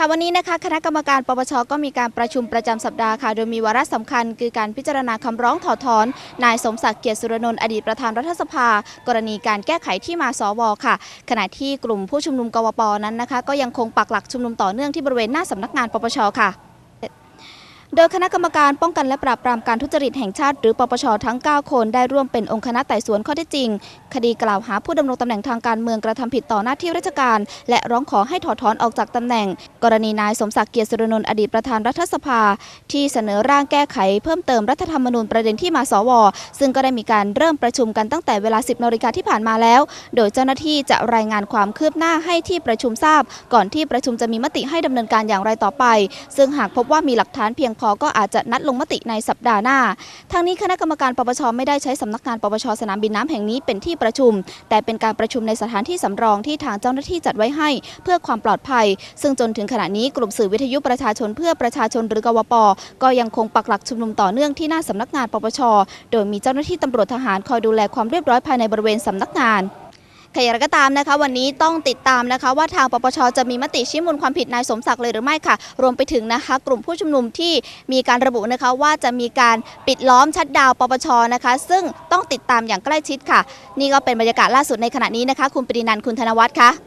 ค่ะวันนี้นะคะคณะกรรมการปปชก็มีการประชุมประจำสัปดาห์ค่ะ โดยมีวาระสำคัญ คือการพิจารณาคำร้องถอดถอน นายสมศักดิ์เกียรติสุรนนท์อดีตประธานรัฐสภา กรณีการแก้ไขที่มาสวค่ะ ขณะที่กลุ่มผู้ชุมนุมกวปนั้นนะคะ ก็ยังคงปักหลักชุมนุมต่อเนื่องที่บริเวณหน้าสำนักงานปปชค่ะ โดยคณะกรรมการป้องกันและปราบปรามการทุจริตแห่งชาติ หรือปปชทั้ง 9 คนได้ร่วมเป็นองค์คณะไต่สวนข้อเท็จจริง คดีกล่าวหาผู้ดำรงตำแหน่งทางการเมืองกระทำผิดต่อหน้าที่ราชการ และร้องขอให้ถอดถอนออกจากตำแหน่ง กรณีนายสมศักดิ์เกียรติสุรนนท์อดีตประธานรัฐสภา ที่เสนอร่างแก้ไขเพิ่มเติมรัฐธรรมนูญประเด็นที่มาสว ซึ่งก็ได้มีการเริ่มประชุมกันตั้งแต่เวลา 10นาฬิกาที่ผ่านมาแล้ว โดยเจ้าหน้าที่จะรายงานความคืบหน้าให้ที่ประชุมทราบ ก่อนที่ประชุมจะมีมติให้ดำเนินการอย่างไรต่อไป ซึ่งหากพบว่ามีหลักฐานเพียงพอก็อาจจะนัดลงมติในสัปดาห์หน้า ทางนี้คณะกรรมการปปชไม่ได้ใช้สำนักงานปปชสนามบินน้ำแห่งนี้เป็นที่ประชุม แต่เป็นการประชุมในสถานที่สำรองที่ทางเจ้าหน้าที่จัดไว้ให้ เพื่อความปลอดภัย ซึ่งจนถึงขณะนี้กลุ่มสื่อวิทยุประชาชนเพื่อประชาชนหรือกวป ก็ยังคงปักหลักชุมนุมต่อเนื่องที่หน้าสำนักงานปปช โดยมีเจ้าหน้าที่ตำรวจทหารคอยดูแลความเรียบร้อยภายในบริเวณสำนักงาน ขอย่างไรก็ตามนะคะ วันนี้ต้องติดตามนะคะ ว่าทางปปชจะมีมติชี้มูลความผิดนายสมศักดิ์เลยหรือไม่ค่ะ รวมไปถึงนะคะ กลุ่มผู้ชุมนุมที่มีการระบุนะคะว่าจะมีการปิดล้อมชัดดาวปปชนะคะ ซึ่งต้องติดตามอย่างใกล้ชิดค่ะ นี่ก็เป็นบรรยากาศล่าสุดในขณะนี้นะคะ คุณปรีนันท์คุณธนวัฒน์ค่ะ